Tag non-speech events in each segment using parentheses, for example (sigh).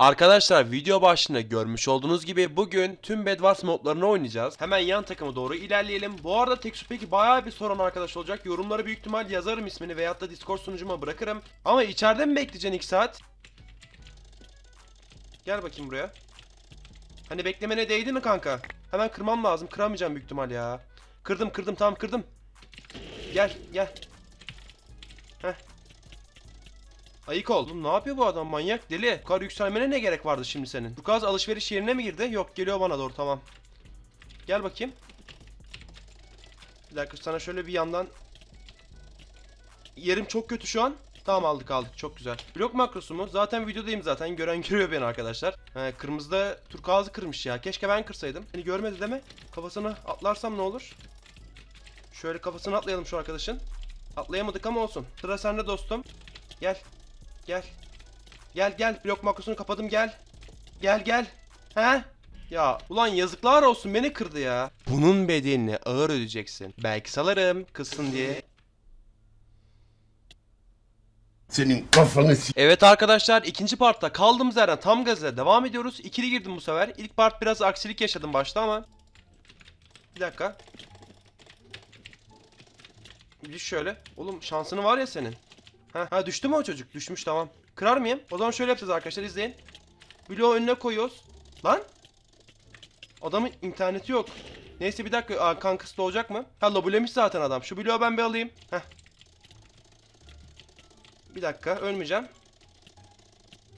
Arkadaşlar video başında görmüş olduğunuz gibi bugün tüm Bedwars modlarını oynayacağız. Hemen yan takıma doğru ilerleyelim. Bu arada Tekstup'taki bayağı bir soran arkadaş olacak. Yorumlara büyük ihtimal yazarım ismini veyahut da Discord sunucuma bırakırım. Ama içeride mi bekleyeceksin 2 saat? Gel bakayım buraya. Hani beklemene değdi mi kanka? Hemen kırmam lazım. Kıramayacağım büyük ihtimal ya. Kırdım kırdım tamam kırdım. Gel gel. Heh. Ayık ol. Oğlum ne yapıyor bu adam manyak deli. Bu kadar yükselmene ne gerek vardı şimdi senin? Bu kaz alışveriş yerine mi girdi? Yok geliyor bana doğru tamam. Gel bakayım. Bir dakika sana şöyle bir yandan. Yerim çok kötü şu an. Tamam aldık aldık çok güzel. Blok makrosu mu? Zaten videodayım zaten. Gören görüyor beni arkadaşlar. He, kırmızıda turkuazı kırmış ya. Keşke ben kırsaydım. Beni görmedi deme. Kafasını atlarsam ne olur? Şöyle kafasını atlayalım şu arkadaşın. Atlayamadık ama olsun. Sıra sende dostum. Gel. Gel. Gel gel. Blok makrosunu kapadım gel. Gel gel. He? Ya ulan yazıklar olsun beni kırdı ya. Bunun bedelini ağır ödeyeceksin. Belki salarım kızsın diye. Senin kafanı s- Evet arkadaşlar ikinci partta kaldığımız yerden tam gazla devam ediyoruz. İkili girdim bu sefer. İlk part biraz aksilik yaşadım başta ama. Bir dakika. Bir şöyle. Oğlum şansını var ya senin. Ha, ha düştü mü o çocuk? Düşmüş tamam. Kırar mıyım? O zaman şöyle yapacağız arkadaşlar izleyin. Bloğu önüne koyuyoruz. Lan. Adamın interneti yok. Neyse bir dakika. Aa, kankası da olacak mı? Ha lobulemiş zaten adam. Şu bloğu ben bir alayım. Heh. Bir dakika ölmeyeceğim.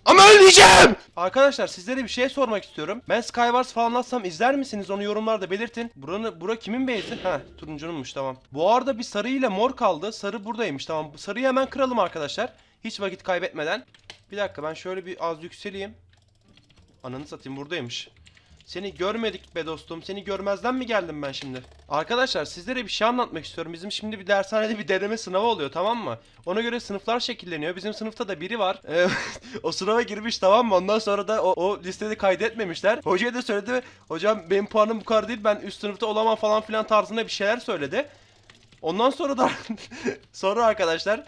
Ama ölmeyeceğim! Arkadaşlar sizlere bir şey sormak istiyorum. Ben Skywars falan atsam izler misiniz? Onu yorumlarda belirtin. Buranı, bura kimin base'i? Ha turuncununmuş tamam. Bu arada bir sarı ile mor kaldı. Sarı buradaymış tamam. Sarıyı hemen kıralım arkadaşlar. Hiç vakit kaybetmeden. Bir dakika ben şöyle bir az yükseleyim. Ananı satayım buradaymış. Seni görmedik be dostum. Seni görmezden mi geldim ben şimdi? Arkadaşlar sizlere bir şey anlatmak istiyorum. Bizim şimdi bir dershanede bir deneme sınavı oluyor tamam mı? Ona göre sınıflar şekilleniyor. Bizim sınıfta da biri var. Ee, (laughs) o sınava girmiş tamam mı? Ondan sonra da o, o listede kaydetmemişler. Hocaya da söyledi. Hocam benim puanım bu kadar değil. Ben üst sınıfta olamam falan filan tarzında bir şeyler söyledi. Ondan sonra da (laughs) sonra arkadaşlar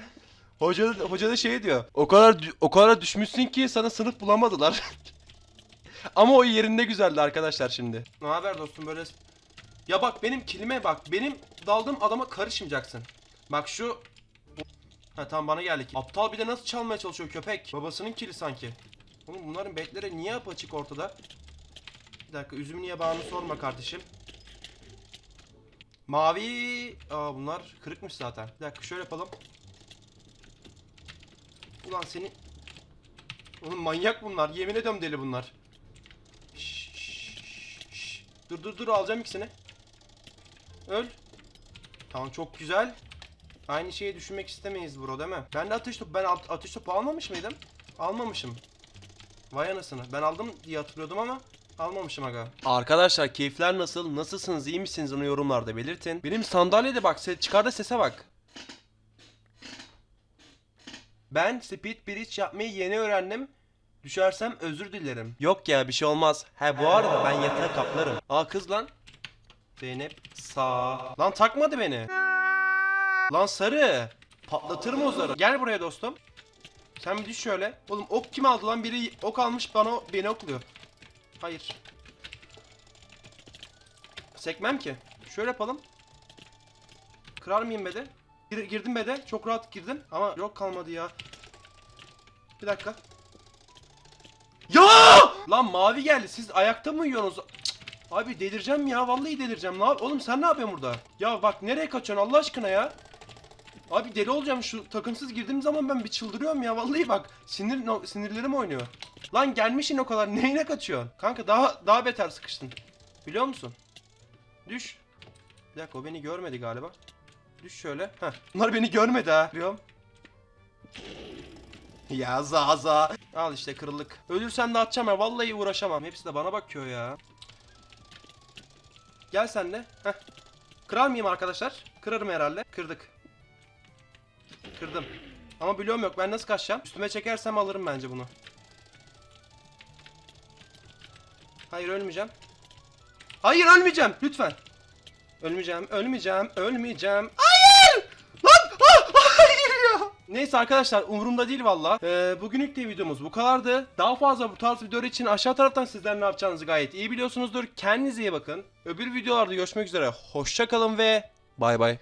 hoca hoca da şey diyor. O kadar o kadar düşmüşsün ki sana sınıf bulamadılar. (laughs) Ama o yerinde güzeldi arkadaşlar şimdi. Ne haber dostum böyle Ya bak benim kilime bak. Benim daldığım adama karışmayacaksın. Bak şu Ha tamam bana geldi ki. Aptal bir de nasıl çalmaya çalışıyor köpek? Babasının kili sanki. Oğlum bunların bekleri niye apaçık ortada? Bir dakika üzüm niye bağını sorma kardeşim. Mavi... Aa bunlar kırıkmış zaten. Bir dakika şöyle yapalım. Ulan seni... Oğlum manyak bunlar. Yemin ediyorum deli bunlar. Dur dur dur alacağım ikisini. Öl. Tamam çok güzel. Aynı şeyi düşünmek istemeyiz bro değil mi? Ben de atış topu ben at- atış topu almamış mıydım? Almamışım. Vay anasını. Ben aldım diye hatırlıyordum ama almamışım aga. Arkadaşlar keyifler nasıl? Nasılsınız? iyi misiniz? Onu yorumlarda belirtin. Benim sandalyede bak se- çıkardı sese bak. Ben speed bridge yapmayı yeni öğrendim. Düşersem özür dilerim. Yok ya bir şey olmaz. He bu arada ben yatağı kaplarım. Aa kız lan. Zeynep sağ. Lan takmadı beni. Lan sarı. Patlatır mı o zarı? Gel buraya dostum. Sen bir düş şöyle. Oğlum ok kim aldı lan? Biri ok almış bana beni okluyor. Hayır. Sekmem ki. Şöyle yapalım. Kırar mıyım bede? Gir- girdim bede. Çok rahat girdim. Ama yok kalmadı ya. Bir dakika. Lan mavi geldi. Siz ayakta mı uyuyorsunuz? Abi delireceğim ya. Vallahi delireceğim. Ne yap- Oğlum sen ne yapıyorsun burada? Ya bak nereye kaçıyorsun Allah aşkına ya? Abi deli olacağım şu takımsız girdiğim zaman ben bir çıldırıyorum ya vallahi bak sinir sinirlerim oynuyor. Lan gelmişsin o kadar neyine kaçıyorsun? Kanka daha daha beter sıkıştın. Biliyor musun? Düş. Bir dakika o beni görmedi galiba. Düş şöyle. Heh. Bunlar beni görmedi ha. Biliyorum. Ya zaza. Al işte kırıldık. Ölürsem de atacağım ya vallahi uğraşamam. Hepsi de bana bakıyor ya. Gel sen de. Heh. Kırar mıyım arkadaşlar? Kırarım herhalde. Kırdık. Kırdım. Ama bloğum yok. Ben nasıl kaçacağım? Üstüme çekersem alırım bence bunu. Hayır ölmeyeceğim. Hayır ölmeyeceğim. Lütfen. Ölmeyeceğim. Ölmeyeceğim. Ölmeyeceğim. Hayır! Lan! Ah! Hayır ya! Neyse arkadaşlar umurumda değil valla. Ee, bugünlük de videomuz bu kadardı. Daha fazla bu tarz videolar için aşağı taraftan sizler ne yapacağınızı gayet iyi biliyorsunuzdur. Kendinize iyi bakın. Öbür videolarda görüşmek üzere. Hoşça kalın ve bay bay.